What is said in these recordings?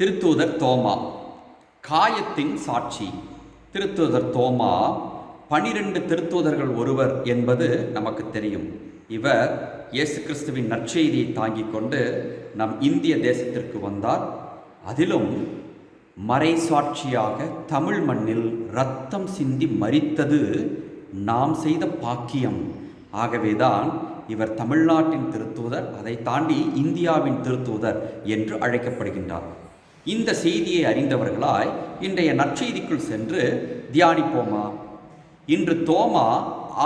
திருத்தூதர் தோமா. காயத்தின் சாட்சி. திருத்தூதர் தோமா பனிரெண்டு திருத்தூதர்கள் ஒருவர் என்பது நமக்கு தெரியும். இவர் இயேசு கிறிஸ்துவின் நற்செய்தியை தாங்கிக் கொண்டு நம் இந்திய தேசத்திற்கு வந்தார். அதிலும் மறைசாட்சியாக தமிழ் மண்ணில் ரத்தம் சிந்தி மறித்தது நாம் செய்த பாக்கியம். ஆகவேதான் இவர் தமிழ்நாட்டின் திருத்தூதர் அதை தாண்டி இந்தியாவின் திருத்தூதர் என்று அழைக்கப்படுகின்றார். இந்த செய்தியை அறிந்தவர்களாய் இன்றைய நற்செய்திக்குள் சென்று தியானிப்போமா? இன்று தோமா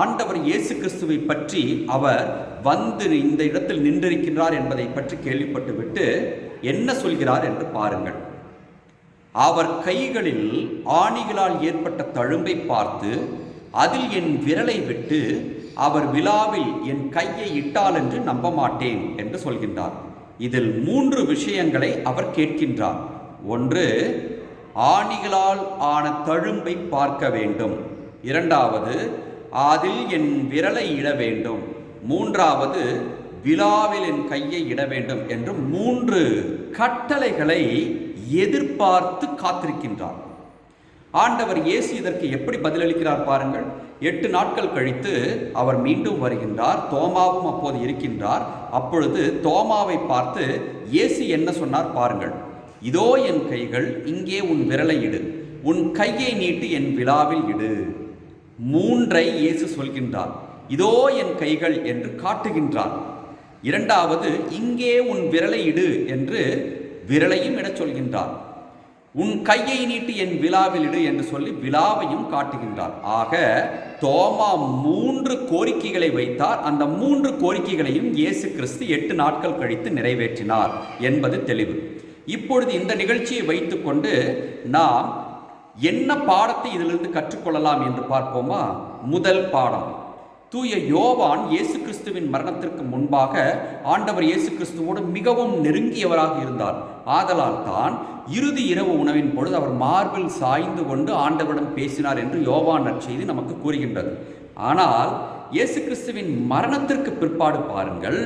ஆண்டவர் இயேசு கிறிஸ்துவை பற்றி அவர் வந்து இந்த இடத்தில் நின்றிருக்கின்றார் என்பதை பற்றி கேள்விப்பட்டுவிட்டு என்ன சொல்கிறார் என்று பாருங்கள். அவர் கைகளில் ஆணிகளால் ஏற்பட்ட தழும்பை பார்த்து அதில் என் விரலை விட்டு அவர் விழாவில் என் கையை இட்டால் என்று நம்ப மாட்டேன் என்று சொல்கின்றார். இதில் மூன்று விஷயங்களை அவர் கேட்கின்றார். ஒன்று ஆணிகளால் ஆன தழும்பை பார்க்க வேண்டும். இரண்டாவது அதில் என் விரலை இட வேண்டும். மூன்றாவது விழாவில் என் கையை இட வேண்டும் என்று மூன்று கட்டளைகளை எதிர்பார்த்து காத்திருக்கின்றார். ஆண்டவர் இயேசு இதற்கு எப்படி பதிலளிக்கிறார் பாருங்கள். எட்டு நாட்கள் கழித்து அவர் மீண்டும் வருகின்றார். தோமாவும் அப்போது இருக்கின்றார். அப்பொழுது தோமாவை பார்த்து இயேசு என்ன சொன்னார் பாருங்கள். இதோ என் கைகள் இங்கே உன் விரலை இடு. உன் கையை நீட்டு என் விழாவில் இடு. மூன்றை இயேசு சொல்கின்றார். இதோ என் கைகள் என்று காட்டுகின்றார். இரண்டாவது இங்கே உன் விரலை இடு என்று விரலையும் இடச் சொல்கின்றார். உன் கையை நீட்டு என் விழாவில் இடு என்று சொல்லி விழாவையும் காட்டுகின்றார். ஆக தோமா மூன்று கோரிக்கைகளை வைத்தார். அந்த மூன்று கோரிக்கைகளையும் இயேசு கிறிஸ்து எட்டு நாட்கள் கழித்து நிறைவேற்றினார் என்பது தெளிவு. இப்பொழுது இந்த நிகழ்ச்சியை வைத்துக்கொண்டு நாம் என்ன பாடத்தை இதிலிருந்து கற்றுக்கொள்ளலாம் என்று பார்ப்போமா? முதல் பாடம். தூய யோவான் இயேசு கிறிஸ்துவின் மரணத்திற்கு முன்பாக ஆண்டவர் இயேசு கிறிஸ்துவோடு மிகவும் நெருங்கியவராக இருந்தார். ஆதலால் தான் இறுதி இரவு உணவின் பொழுது அவர் மார்பில் சாய்ந்து கொண்டு ஆண்டவரிடம் பேசினார் என்று யோவான் நற்செய்தி நமக்கு கூறுகின்றது. ஆனால் இயேசு கிறிஸ்துவின் மரணத்திற்கு பிற்பாடு பாருங்கள்.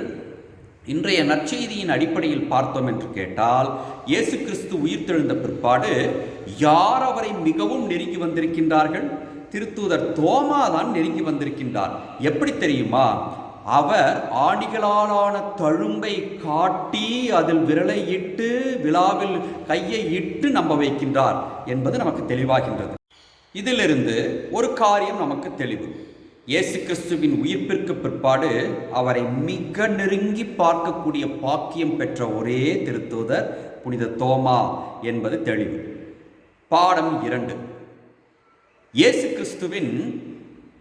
இன்றைய நற்செய்தியின் அடிப்படையில் பார்த்தோம் என்று கேட்டால் இயேசு கிறிஸ்து உயிர்த்தெழுந்த பிற்பாடு யார் அவரை மிகவும் நெருங்கி வந்திருக்கின்றார்கள்? திருத்தூதர் தோமா தான் நெருங்கி வந்திருக்கின்றார். எப்படி தெரியுமா? அவர் ஆணிகளாலான தழும்பை காட்டி அதில் விரலை இட்டு விழாவில் கையை இட்டு நம்ப வைக்கின்றார் என்பது நமக்கு தெளிவாகின்றது. இதிலிருந்து ஒரு காரியம் நமக்கு தெளிவு. இயேசு கிறிஸ்துவின் உயிர்ப்பிற்கு பிற்பாடு அவரை மிக நெருங்கி பார்க்கக்கூடிய பாக்கியம் பெற்ற ஒரே திருத்தூதர் புனித தோமா என்பது தெளிவு. பாடம் இரண்டு. இயேசு கிறிஸ்துவின்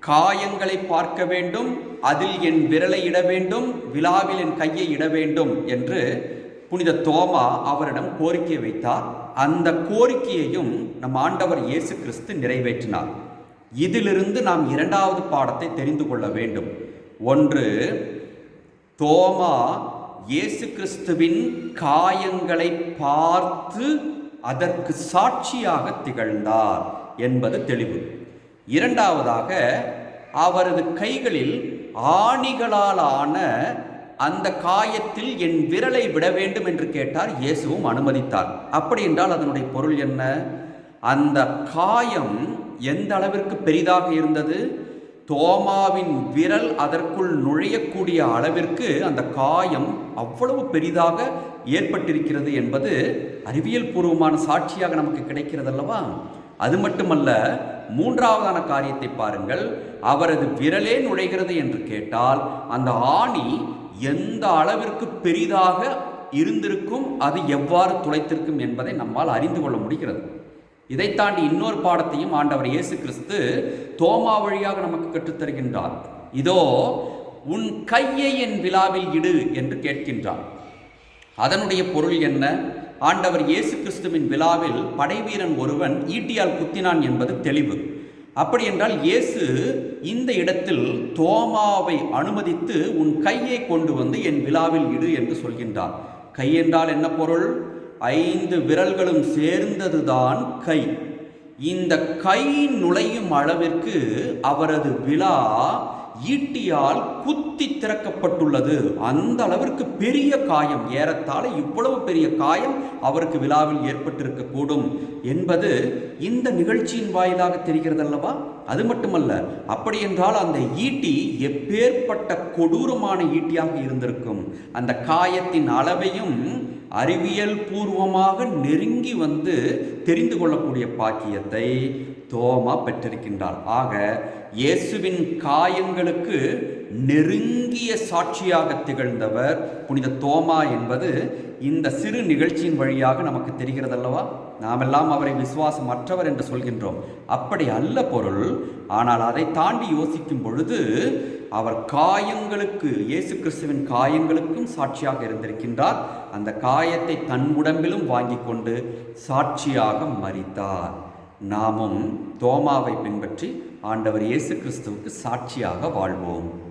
காயங்களை பார்க்க வேண்டும் அதில் என் விரலை இட வேண்டும் விழாவில் என் கையை இட வேண்டும் என்று புனித தோமா அவரிடம் கோரிக்கை வைத்தார். அந்த கோரிக்கையையும் நம் ஆண்டவர் இயேசு கிறிஸ்து நிறைவேற்றினார். இதிலிருந்து நாம் இரண்டாவது பாடத்தை தெரிந்து கொள்ள வேண்டும். ஒன்று தோமா இயேசு கிறிஸ்துவின் காயங்களை பார்த்து அதற்கு சாட்சியாக திகழ்ந்தார். என்பது தெளிவு. இரண்டாவதாக அவரது கைகளில் ஆணிகளாலான அந்த காயத்தில் என் விரலை விட வேண்டும் என்று கேட்டார். இயேசுவும் அனுமதித்தார். அப்படி என்றால் அதனுடைய பொருள் என்ன? அந்த காயம் எந்த அளவிற்கு பெரிதாக இருந்தது? தோமாவின் விரல் அதற்குள் நுழையக்கூடிய அளவிற்கு அந்த காயம் அவ்வளவு பெரிதாக ஏற்பட்டிருக்கிறது என்பது அறிவியல் பூர்வமான சாட்சியாக நமக்கு கிடைக்கிறது அல்லவா அது மட்டுமல்ல மூன்றாவதான காரியத்தை பாருங்கள். அவரது விரலே நுழைகிறது என்று கேட்டால் அந்த ஆணி எந்த அளவிற்கு பெரிதாக இருந்திருக்கும் அது எவ்வாறு துளைத்திருக்கும் என்பதை நம்மால் அறிந்து கொள்ள முடிகிறது. இதை தாண்டி இன்னொரு பாடத்தையும் ஆண்டவர் இயேசு கிறிஸ்து தோமா வழியாக நமக்கு கற்றுத்தருகின்றார் இதோ உன் கையை என் விழாவில் இடு என்று கேட்கின்றார். அதனுடைய பொருள் என்ன? ஆண்டவர் இயேசு கிறிஸ்துவின் விழாவில் படைவீரன் ஒருவன் ஈட்டியால் குத்தினான் என்பது தெளிவு. அப்படி என்றால் இயேசு இந்த இடத்தில் தோமாவை அனுமதித்து உன் கையை கொண்டு வந்து என் விழாவில் இடு என்று சொல்கின்றார். கை என்றால் என்ன பொருள்? ஐந்து விரல்களும் சேர்ந்ததுதான் கை. இந்த கை நுழையும் அளவிற்கு அவரது விழா ஈட்டியால் குத்தி திறக்கப்பட்டுள்ளது. அந்த அளவிற்கு பெரிய காயம். ஏறத்தாழ இவ்வளவு பெரிய காயம் அவருக்கு விழாவில் ஏற்பட்டிருக்க கூடும் என்பது இந்த நிகழ்ச்சியின் வாயிலாக தெரிகிறது அல்லவா அது மட்டுமல்ல அப்படி என்றால் அந்த ஈட்டி எப்பேற்பட்ட கொடூரமான ஈட்டியாக இருந்திருக்கும். அந்த காயத்தின் அளவையும் அறிவியல் பூர்வமாக நெருங்கி வந்து தெரிந்து கொள்ளக்கூடிய பாக்கியத்தை தோமா பெற்றிருக்கின்றார். ஆக இயேசுவின் காயங்களுக்கு நெருங்கிய சாட்சியாக திகழ்ந்தவர் புனித தோமா என்பது இந்த சிறு நிகழ்ச்சியின் வழியாக நமக்கு தெரிகிறது அல்லவா நாமெல்லாம் அவரை விசுவாசமற்றவர் என்று சொல்கின்றோம். அப்படி அல்ல பொருள். ஆனால் அதை தாண்டி யோசிக்கும் பொழுது அவர் காயங்களுக்கு இயேசு கிறிஸ்துவின் காயங்களுக்கும் சாட்சியாக இருந்திருக்கின்றார். அந்த காயத்தை தன் உடம்பிலும் வாங்கி கொண்டு சாட்சியாக மறித்தார் நாமும் தோமாவை பின்பற்றி ஆண்டவர் இயேசு கிறிஸ்துவுக்கு சாட்சியாக வாழ்வோம்.